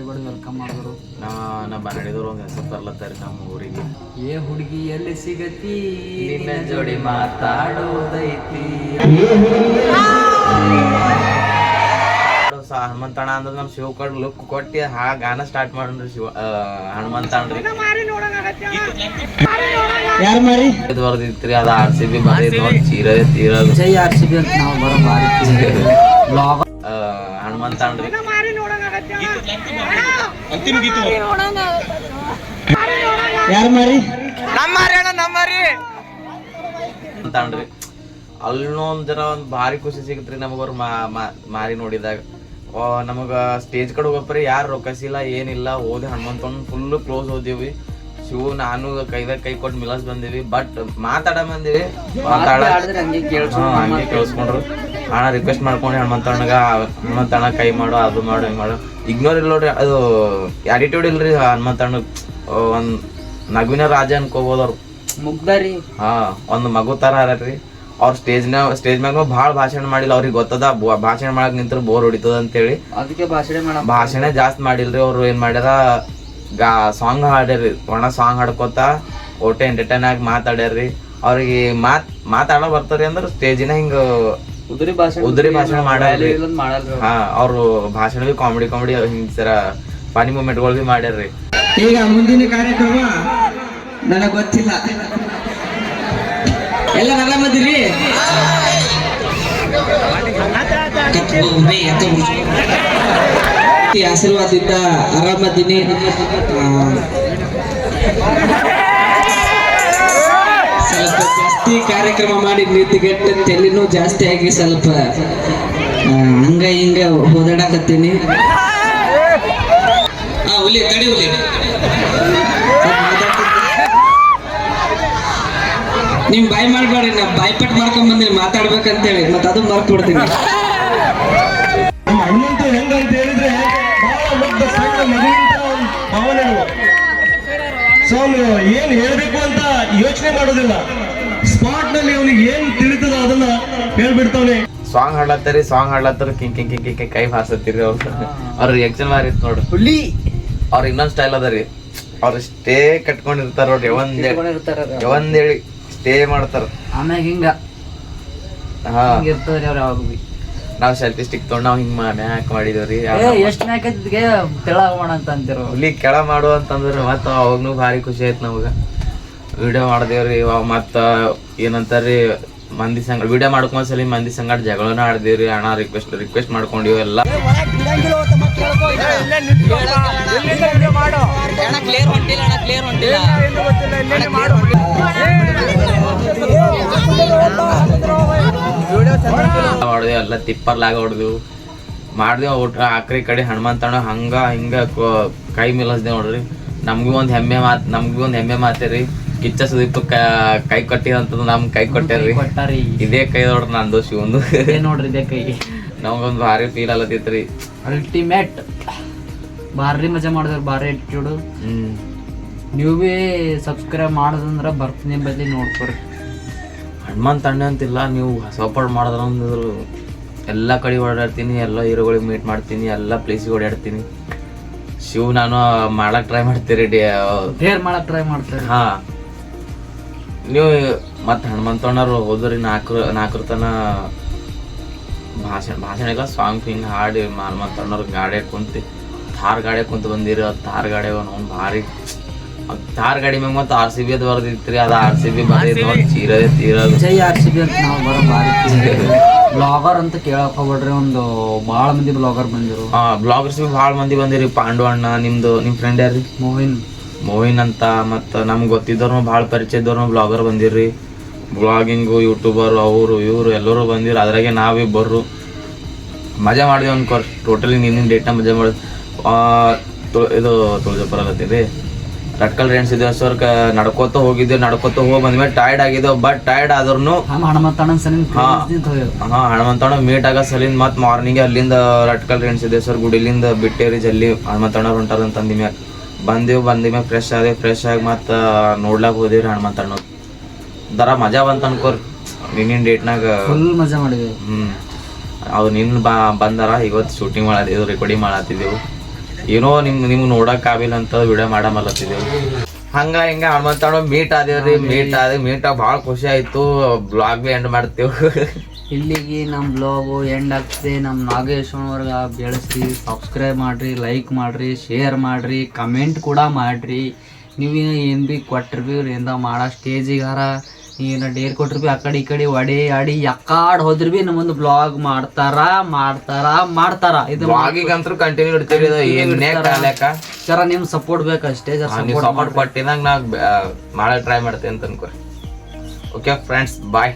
ಬಡ ವೆಲ್ಕಮ್ ಮಾಡಿದ್ರು. ನಾ ನಮ್ಮ ಒಂದು ಹೆಸರು ತರ್ಲತ್ತಾರೆ ನಮ್ಮ ಊರಿಗೆ. ಏ ಹುಡುಗಿ ಎಲ್ಲಿ ಸಿಗತಿ? ನಿನ್ನ ಜೋಡಿ ಮಾತಾಡೋದೈತಿ. ಹನುಮಂತಣ್ಣ ಅಂದ್ರೆ ನಮ್ಮ ಶಿವ ಕಡ್ ಲುಕ್ ಕೊಟ್ಟು ಹಾ ಗಾನ ಸ್ಟಾರ್ಟ್ ಮಾಡ್ರಿ ಶಿವ ಹನುಮಂತಣ್ಣ ಯಾರು ಮಾರಿ? ಇದು ಬರ್ದಿತ್ರಿ ಅದು ಆರ್ ಸಿ ಬಿ ಚೀರ ಚೀರ ಜೈ ಆರ್ ಸಿ ಬಿ ಅಂತ ನಾವು ಬರೋ ಬ್ಲಾಗ್ ಹನುಮಂತಣ್ಣ ರೀ ಯಾರು ಮಾರಿ? ಅಂತಣ್ರಿ ಅಲ್ಲೊಂದ್ ಜರ ಒಂದ್ ಭಾರಿ ಖುಷಿ ಸಿಗತ್ರಿ ನಮಗವ್ರ ಮಾರಿ ನೋಡಿದಾಗ. ನಮಗ ಸ್ಟೇಜ್ ಕಡೆ ಹೋಗಪ್ರಿ ಯಾರು ರೊಕ್ಕಸಿಲ್ಲ ಏನಿಲ್ಲ ಹೋದೆ ಹನುಮಂತ ಫುಲ್ ಕ್ಲೋಸ್ ಹೋದಿವಿ. ಶಿವು ನಾನು ಕೈದಾಗ ಕೈ ಕೊಟ್ಟು ಮಿಲಾಸ್ ಬಂದಿವಿ ಬಟ್ ಮಾತಾಡ ಬಂದಿವಿ. ಮಾತಾಡ ಹಂಗೆ ಕೇಳಿಸ್ಕೊಂಡ್ರು. ಅಣ್ಣ ರಿಕ್ವೆಸ್ಟ್ ಮಾಡ್ಕೊಂಡು ಹನುಮಂತಣ್ಣಗ ಹನುಮಂತಣ್ಣ ಕೈ ಮಾಡು ಅದು ಮಾಡು ಹಿಂಗೆ ಮಾಡು. ಇಗ್ನೋರ್ ಇಲ್ಲ ನೋಡ್ರಿ ಅದು ಆಟಿಟ್ಯೂಡ್ ಇಲ್ರಿ ಹನುಮಂತಣ್ಣ. ಒಂದು ನಗುವಿನ ರಾಜ ಅನ್ಕೋಬೋದು ಅವ್ರು. ಮುಗ್ದಾರಿ. ಹಾ ಒಂದು ಮಗು ತರ ಅರರಿ ಅವ್ರ ಸ್ಟೇಜ್ನ ಸ್ಟೇಜ್ ಮ್ಯಾಗ ಭಾಳ ಭಾಷಣ ಮಾಡಿಲ್ಲ ಅವ್ರಿಗೆ ಗೊತ್ತದ ಭಾಷಣ ಮಾಡಕ್ ನಿಂತ್ರ ಬೋರ್ ಹೊಡಿತದ ಅಂತೇಳಿ. ಅದಕ್ಕೆ ಭಾಷಣ ಮಾಡ ಭಾಷಣ ಜಾಸ್ತಿ ಮಾಡಿಲ್ರಿ ಅವ್ರು ಏನ್ ಮಾಡ್ಯಾರ ಗಾ ಸಾಂಗ್ ಹಾಡ್ಯಾರಿ ಒಣ ಸಾಂಗ್ ಹಾಡ್ಕೋತ ಓಟೆ ಎಂಟರ್ಟೈನ್ ಆಗಿ ಮಾತಾಡ್ಯಾರ್ರಿ. ಅವ್ರಿಗೆ ಮಾತ್ ಮಾತಾಡೋ ಬರ್ತಾರ್ರಿ ಅಂದ್ರೆ ಸ್ಟೇಜಿನ ಹಿಂಗ ಉದುರಿ ಭಾಷಣ ಉದುರಿ ಭಾಷಣ ಮಾಡಲ್ಲ ಹಾ ಅವ್ರು ಭಾಷಣ ಬಿ ಕಾಮಿಡಿ ಕಾಮಿಡಿ ಹಿಂಗ್ ಸರ ಫನಿ ಮೂಮೆಂಟ್ಗಳು ಬಿ ಮಾಡ್ಯಾರ್ರಿ ಈಗ ಮುಂದಿನ ಕಾರ್ಯಕ್ರಮ ನನಗೆ ಗೊತ್ತಿಲ್ಲ. ಎಲ್ಲ ಆರಾಮದಿರಿ ಆಶೀರ್ವಾದಿಂದ ಆಶೀರ್ವಾದದಿಂದ ಆರಾಮದಿನಿ ಸ್ವಲ್ಪ ಜಾಸ್ತಿ ಕಾರ್ಯಕ್ರಮ ಮಾಡಿ ನಿಂತುಗೆಟ್ಟು ತಲೆನೂ ಜಾಸ್ತಿ ಆಗಿ ಸ್ವಲ್ಪ ಆ, ಹಂಗ ಹಿಂಗ ಓದಾಡಕತ್ತೀನಿ ಹಾ ಹುಲಿ ತಡಿ ಹುಲಿ. ನಿಮ್ ಬಾಯ್ ಮಾಡ್ಬೇಡ್ರಿ ನಾ ಬಾಯ್ಪಟ್ ಮಾಡ್ಕೊಂಡ್ ಬಂದಿನಿ ಮಾತಾಡ್ಬೇಕಂತೇಳಿ. ಮತ್ತೆ ಅದು ಮರ್ತ್ ಬಿಡ್ತೀನಿ. ಹೆಂಗಂತ ಹೇಳಿದ್ರೆ ಬಹಳ ಮುಗ್ಧ ಸಣ್ಣ ಮಗುವಿನ ಒಂದು ಭಾವನೆಗಳು ಸೊ ಅವನು ಏನ್ ಹೇಳ್ಬೇಕು ಅಂತ ಯೋಚನೆ ಮಾಡೋದಿಲ್ಲ. ಸ್ಪಾಟ್ನಲ್ಲಿ ಅವನಿಗೆ ಏನ್ ತಿಳಿತದ ಅದನ್ನ ಹೇಳ್ಬಿಡ್ತಾವನೆ. ಸಾಂಗ್ ಹಾಡ್ಲತ್ತರಿ ಸಾಂಗ್ ಹಾಡ್ಲತ್ತಾರ ಕಿಂಗ್ ಕಿಂಗ್ ಕಿಂಗ್ ಕಿಂಗ್ ಕೈ ಹಾರ್ಸತ್ತಿರಿ ಅವ್ರು. ಅವ್ರ ರಿಯಾಕ್ಷನ್ ಮಾರಿ ನೋಡ್ರಿ ಹುಲಿ. ಅವ್ರ ಇನ್ನೊಂದ್ ಸ್ಟೈಲ್ ಅದ ರೀ. ಅವ್ರ ಸ್ಟೇ ಕಟ್ಕೊಂಡಿರ್ತಾರ ನೋಡ್ರಿ ಒಂದ್ ಒಂದ್ ಹೇಳಿ ಸ್ಟೇ ಮಾಡ್ತಾರ. ಆಮ್ಯಾಗ ಹಿಂಗ. ಹಾ. ಹಿಂಗ ಇರ್ತಾರ್ರಿ ಅವ್ರ ಯಾವಾಗ ಬಿ ನಾವ್ ಸೆಲ್ಫಿ ಸ್ಟಿಕ್ ತೊಗೊಂಡ್ ನಾವ್ ಹಿಂಗ್ ಮ್ಯಾಕ್ ಮಾಡಿದೇವ್ರಿ ಎಷ್ಟ್ ಮ್ಯಾಕ್ ತೆಳಗ ಮಾಡ ಅಂತ ಅಂತಿರೋ. ಹುಲಿ ಕೆಳ ಮಾಡು ಅಂತಂದ್ರ ಮತ್ತ ಅವಾಗ್ನು ಭಾರಿ ಖುಷಿ ಆಯ್ತು ನಮಗ. ವಿಡಿಯೋ ಮಾಡ್ದೇವ್ರಿ ಇವಾಗ ಮತ್ತೆ ಏನಂತಾರ್ರಿ ಮಂದಿ ಸಂಗ ವಿಡಿಯೋ ಮಾಡ್ಕೊಂಡ್ ಸಲ ಮಂದಿ ಸಂಗಡ ಜಗಳನ ಆಡ್ದೇವ್ರಿ ಅಣ್ಣ ರಿಕ್ವೆಸ್ಟ್ ರಿಕ್ವೆಸ್ಟ್ ಮಾಡ್ಕೊಂಡಿವ ಎಲ್ಲ. ಮಾಡಿದೆವು ಎಲ್ಲ ತಿಪ್ಪರ್ಲಾಗ ಹೊಡೆದು ಮಾಡ್ದೇವು ಊಟ ಆಕ್ರಿ ಕಡೆ ಹನುಮಂತಣ್ಣ ಹಂಗ ಹಿಂಗ ಕೈ ಮಿಲ್ಸ್ದೆ ನೋಡ್ರಿ. ನಮ್ಗೂ ಒಂದ್ ಹೆಮ್ಮೆ ಮಾತ್ ನಮ್ಗೂ ಒಂದ್ ಹೆಮ್ಮೆ ಮಾತೆ ರೀ ಕಿಚ್ಚ ಸುದೀಪ್ ಕ- ಅಂತ ನಮ್ ಕೈ ಕೊಟ್ಟಾರ್ರಿ ಕೊಟ್ಟಾರಿ. ಇದೇ ಕೈ ನೋಡ್ರಿ ನಂದು ಶಿವಂದು ಇದೇ ನೋಡ್ರಿ ಇದೇ ಕೈ. ನಮಗೊಂದು ಭಾರಿ ಫೀಲ್ ಅಲ್ಲತಿತ್ರಿ ಅಲ್ಟಿಮೇಟ್ ಭಾರಿ ಮಜಾ ಮಾಡಿದ್ರು ಭಾರಿ ಆಟಿಟ್ಯೂಡ್ ನೀವು ಭೀ ಸಬ್ಸ್ಕ್ರೈಬ್ ಮಾಡೋದಂದ್ರೆ ಬರ್ತೀನಿ ಬದಲಿ ನೋಡ್ಕೊರಿ. ತಣ್ಣ ಅಂತಿಲ್ಲ ನೀವು ಸಪೋರ್ಟ್ ಮಾಡಿದ್ರು ಅಂದರು ಎಲ್ಲ ಕಡೆ ಓಡಾಡ್ತೀನಿ ಎಲ್ಲ ಹೀರೋಗಳಿಗೆ ಮೀಟ್ ಮಾಡ್ತೀನಿ ಎಲ್ಲ ಪ್ಲೇಸಿಗೆ ಓಡಾಡ್ತೀನಿ. ಶಿವ್ ನಾನು ಮಾಡಕ್ ಟ್ರೈ ಮಾಡ್ತೀರಿ ಡಿ ಡೇರ್ ಮಾಡಕ್ ಟ್ರೈ ಮಾಡ್ತಾರೆ. ಹಾ. ನೀವು ಮತ್ತೆ ಹನುಮಂತಣ್ಣವ್ರು ಹೋದ್ರಿ ನಾಲ್ಕು ನಾಲ್ಕರ ತನ ಭಾಷಣ ಭಾಷಣ ಇಲ್ಲ ಸಾಂಗ್ ಹಿಂಗೆ ಹಾಡಿ ಹನುಮಂತಣ್ಣವ್ರ ಗಾಡಿ ಕುಂತು ಥಾರ್ ಗಾಡಿ ಕುಂತು ಬಂದಿರಿ ಅದು ಥಾರ್ ಗಾಡಿ ಅವ್ನು ಭಾರಿ. ಥಾರ್ ಗಾಡಿ ಮ್ಯಾಗ ಮತ್ತು ಆರ್ ಸಿ ಬಿ ಅದು ಬರ್ದಿತ್ರಿ ಅದು ಆರ್ ಸಿ ಬಿ ಚೀರದೆ ತೀರೋದು. ಜೈ ಆರ್ ಸಿ ಬಿ ಅಂತ ನಾವು ಬರೋ ಭಾರಿ ಬ್ಲಾಗರ್ ಅಂತ ಕೇಳಕ್ ಹೋಗ್ಬೇಡ್ರಿ ಒಂದು ಭಾಳ ಮಂದಿ ಬ್ಲಾಗರ್ ಬಂದಿರು. ಹಾಂ ಬ್ಲಾಗರ್ಸ್ ಬಿ ಭಾಳ ಮಂದಿ ಬಂದಿರಿ ಪಾಂಡು ಅಣ್ಣ ನಿಮ್ಮದು ನಿಮ್ಮ ಫ್ರೆಂಡ್ ಯಾರ್ರಿ? ಮೋಹಿನ್. ಮೋಹಿನ್ ಅಂತ ಮತ್ತು ನಮ್ಗೆ ಗೊತ್ತಿದ್ದವ್ರು ಭಾಳ ಪರಿಚಯ ಇದ್ದವ್ರು ಬ್ಲಾಗರ್ ಬಂದಿರ್ರಿ. ಬ್ಲಾಗಿಂಗು ಯೂಟ್ಯೂಬರು ಅವರು ಇವರು ಎಲ್ಲರೂ ಬಂದಿರು ಅದ್ರಾಗೆ ನಾವೇ ಬರ್ರು. ಮಜಾ ಒಂದು ಅನ್ಕೋರಿ ಟೋಟಲಿ ನಿನ್ನಿನ ಡೇಟ್ನ ಮಜಾ ಮಾಡಿ ಇದು ತುಳಜಾಪುರ ರೀ ರಟ್ಕಲ್ ರೇಣ್ ಸಿದ್ದೇಶ್ವರ್ ಕ ನಡ್ಕೋತ ಹೋಗಿದ್ದೆ ನಡ್ಕೋತ ಹೋಗಿ ಬಂದ್ಮೇಲೆ ಟೈರ್ಡ್ ಆಗಿದ್ದೇವೆ ಬಟ್ ಟೈರ್ಡ್ ಆದ್ರೂ ಹಾ. ಹನುಮಂತಣ್ಣ ಮೀಟ್ ಆಗ ಸಲಿಂದ ಮತ್ತೆ ಮಾರ್ನಿಂಗ್ ಅಲ್ಲಿಂದ ರಟ್ಕಲ್ ರೇಣ್ ಸಿದ್ದೇಶ್ವರ ಗುಡಿಲಿಂದ ಬಿಟ್ಟೇರಿ ಜಲ್ಲಿ ಹನುಮಂತಣ್ಣ ಹೊಂಟಾರ ಅಂತಂದಿ ಮ್ಯಾಗ ಬಂದೇವು ಬಂದಿ ಮ್ಯಾಗ ಫ್ರೆಶ್ ಆದೆ ಫ್ರೆಶ್ ಆಗಿ ಮತ್ತೆ ನೋಡ್ಲಾಕ್ ಹೋದೇವ್ರಿ ಹನುಮಂತಣ್ಣ ದರ ಮಜಾ ಬಂತ ಅನ್ಕೋರಿ. ನಿನ್ನಿನ ಡೇಟ್ನಾಗ ಫುಲ್ ಮಜಾ ಮಾಡಿದ್ವಿ. ಹ್ಞೂ ಅವು ನಿನ್ನ ಬಾ ಬಂದಾರ ಇವತ್ತು ಶೂಟಿಂಗ್ ಮಾಡತ್ತಿದ್ದೆವು ರೆಕಾರ್ಡಿಂಗ್ ಮಾಡತ್ತಿದ್ದೆವು ಏನೋ ನಿಮ್ಗೆ ನಿಮ್ಗೆ ನೋಡಕ್ ಆಗಿಲ್ಲ ಅಂತ ವಿಡಿಯೋ ಮಾಡಮಲ್ಲತ್ತಿದ್ದೇವೆ ಹಂಗ ಹಿಂಗ ಹನುಮಂತಣ್ಣ ಮೀಟ್ ಆದೇವ್ರಿ ಮೀಟ್ ಆದ ಮೀಟ್ ಭಾಳ ಖುಷಿ ಆಯ್ತು. ಬ್ಲಾಗ್ ಬಿ ಎಂಡ್ ಮಾಡ್ತೇವೆ. ಇಲ್ಲಿಗೆ ನಮ್ಮ ಬ್ಲಾಗು ಎಂಡ್ ಆಗ್ತದೆ. ನಮ್ಮ ನಾಗೇಶ್ವರವ್ರಿಗೆ ಬೆಳೆಸಿ ಸಬ್ಸ್ಕ್ರೈಬ್ ಮಾಡಿರಿ ಲೈಕ್ ಮಾಡಿರಿ ಶೇರ್ ಮಾಡಿರಿ ಕಮೆಂಟ್ ಕೂಡ ಮಾಡಿರಿ. ನೀವು ಏನು ಭೀ ಕೊಟ್ರಿ ಭೀ ಏನ್ದ ಮಾಡೋ ಸ್ಟೇಜಿಗಾರ ಏನು ಡೇರ್ ಕೊಟ್ರು ಭೀ ಆ ಕಡೆ ಈ ಕಡೆ ಒಡೆ ಆಡಿ ಯಕ್ಕಾಡ್ ಹೋದ್ರು ಭೀ ನಮ್ಮೊಂದು ಬ್ಲಾಗ್ ಮಾಡ್ತಾರ ಮಾಡ್ತಾರ ಮಾಡ್ತಾರ. ಇದು ಬ್ಲಾಗಿಗಂತೂ ಕಂಟಿನ್ಯೂ ಇಡ್ತೀವಿ ಜರ ನಿಮ್ ಸಪೋರ್ಟ್ ಬೇಕಷ್ಟೇ ಜರ ಸಪೋರ್ಟ್ ಸಪೋರ್ಟ್ ಕೊಟ್ಟಿದಂಗ ನಾ ಮಾಡಕ್ ಟ್ರೈ ಮಾಡ್ತೇನೆ ಅಂತ ಅನ್ಕೋ ಓಕೆ ಫ್ರೆಂಡ್ಸ್ ಬಾಯ್